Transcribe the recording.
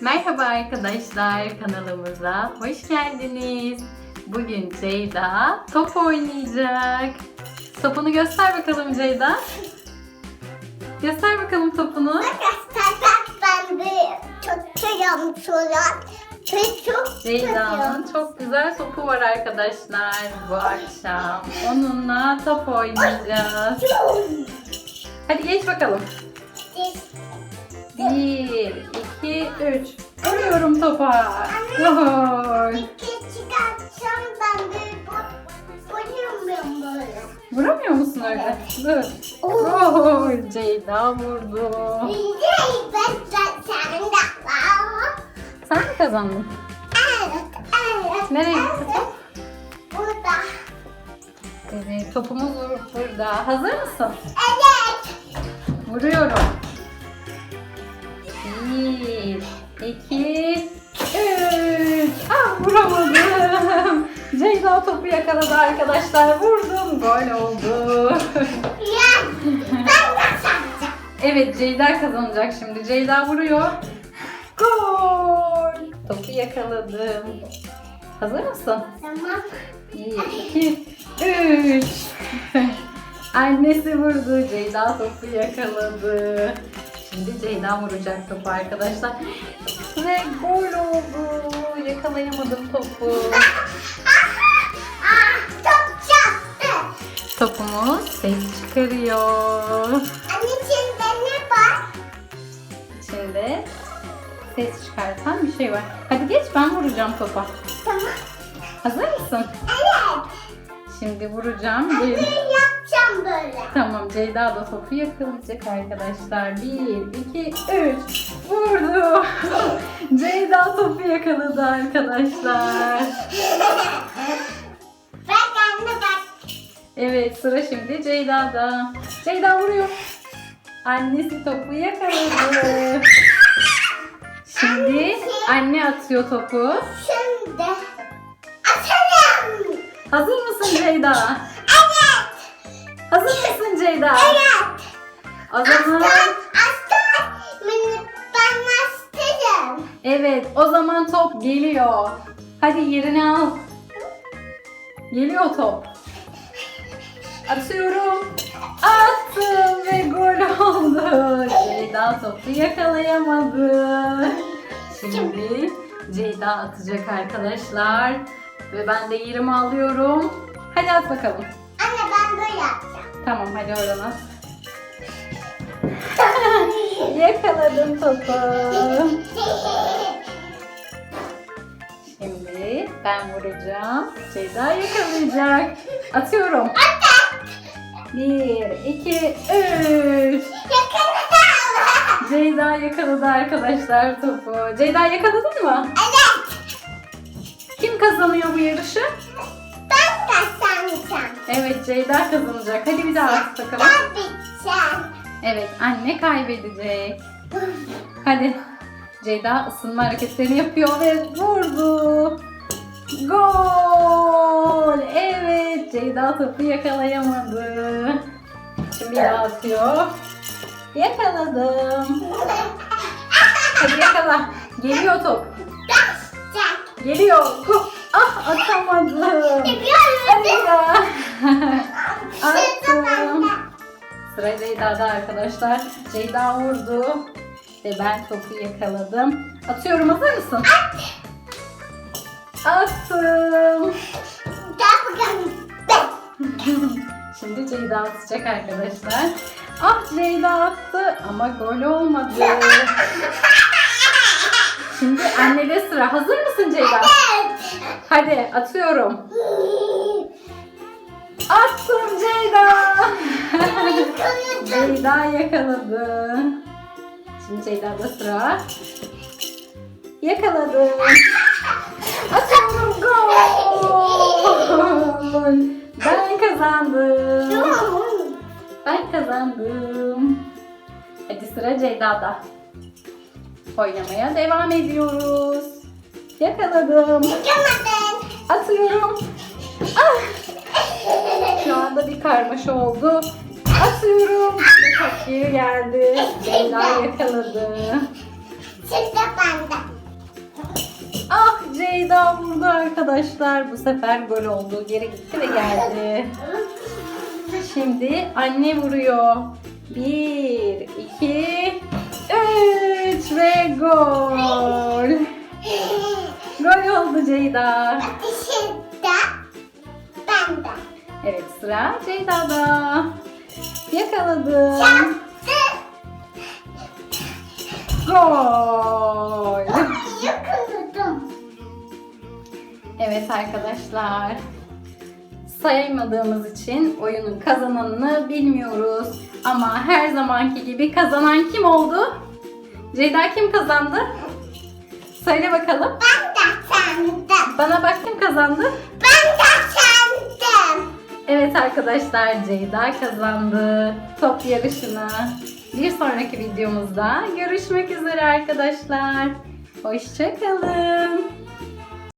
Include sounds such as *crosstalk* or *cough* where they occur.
Merhaba arkadaşlar kanalımıza hoş geldiniz. Bugün Ceyda top oynayacak. Topunu göster bakalım Ceyda. Göster bakalım topunu. Arkadaşlar ben de çok seviyorum soran. Çok Ceyda'nın çok güzel topu var arkadaşlar bu akşam. Onunla top oynayacağız. Hadi geç bakalım. Bir, iki, üç. Vuruyorum topa. Gol. Çıkartsam ben böyle. Vuramıyor musun öyle? Dur. Gol. Ceyda vurdu. Bir de ben zaten de var. Sen mi kazandın? Evet, evet. Nereye gitti evet. top? Burada. Evet, topumuz burada. Hazır mısın? Evet. Vuruyorum. Yakaladı arkadaşlar. Vurdum. Gol oldu. Evet Ceyda kazanacak şimdi. Ceyda vuruyor. Gol. Topu yakaladım. Hazır mısın? Tamam. Bir, iki, üç. *laughs* Annesi vurdu. Ceyda topu yakaladı. Şimdi Ceyda vuracak topu arkadaşlar. Ve gol oldu. Yakalayamadım topu. *laughs* Ses çıkarıyor. Anneciğim ne var? İçinde ses çıkartan bir şey var. Hadi geç ben vuracağım topa. Tamam. Hazır mısın? Evet. Şimdi vuracağım. Ben Bir, yapacağım böyle. Tamam Ceyda da topu yakalayacak arkadaşlar. Bir, iki, üç. Vurdu. *laughs* Ceyda topu yakaladı arkadaşlar. Evet sıra şimdi Ceyda'da. Ceyda vuruyor. Annesi topu yakaladı. Şimdi anne atıyor topu. Şimdi atarım. Hazır mısın Ceyda? Evet. Hazır mısın Ceyda? Evet. O zaman Aslan, aslan. Ben astarım. evet o zaman top geliyor. Hadi yerini al. Geliyor top. Atıyorum. Attım ve gol oldu. Ceyda topu yakalayamadı. Şimdi Ceyda atacak arkadaşlar. Ve ben de yerimi alıyorum. Hadi at bakalım. Anne ben böyle yapacağım. Tamam hadi oradan at. *laughs* Yakaladım topu. *laughs* Şimdi ben vuracağım. Ceyda yakalayacak. Atıyorum. Bir, iki, üç. Yakaladım. Ceyda yakaladı arkadaşlar topu. Ceyda yakaladın mı? Evet. Kim kazanıyor bu yarışı? Ben kazanacağım. Evet Ceyda kazanacak. Hadi bir daha at bakalım. Ben biteceğim. Evet anne kaybedecek. Hadi. Ceyda ısınma hareketlerini yapıyor ve vurdu. Gol! Ceyda topu yakalayamadı. Şimdi daha atıyor. Yakaladım. Hadi yakala. Geliyor top. Geliyor. Hop. Ah atamadım. Hadi daha. *laughs* Şimdi Attım. Sıra Ceyda'da arkadaşlar. Ceyda vurdu. Ve ben topu yakaladım. Atıyorum hazır mısın? Attım. Gel bakalım. *laughs* Şimdi Ceyda atacak arkadaşlar. Ah Ceyda attı ama gol olmadı. Şimdi annede sıra. Hazır mısın Ceyda? Evet. Hadi atıyorum. Attım Ceyda. Ceyda yakaladı. Şimdi Ceyda'da sıra. Yakaladı. Ceyda'da. Oynamaya devam ediyoruz. Yakaladım. Yakamadın. Atıyorum. Ah! Şu anda bir karmaşa oldu. Atıyorum. Ve top geri geldi. Ceyda yakaladı. Şimdi bende. arkadaşlar. Bu sefer gol oldu. Geri gitti ve geldi. Şimdi anne vuruyor. Bir, iki, ve gol. Gol oldu Ceyda. Dışarıda ben de. Evet sıra Ceyda'da. Yakaladım. Yaptı. Gol. Yakaladım. Evet arkadaşlar. Saymadığımız için oyunun kazananını bilmiyoruz. Ama her zamanki gibi kazanan kim oldu? Ceyda kim kazandı? Söyle bakalım. Ben de sandım. Bana bak kim kazandı? Ben de sandım. Evet arkadaşlar Ceyda kazandı top yarışını. Bir sonraki videomuzda görüşmek üzere arkadaşlar. Hoşçakalın.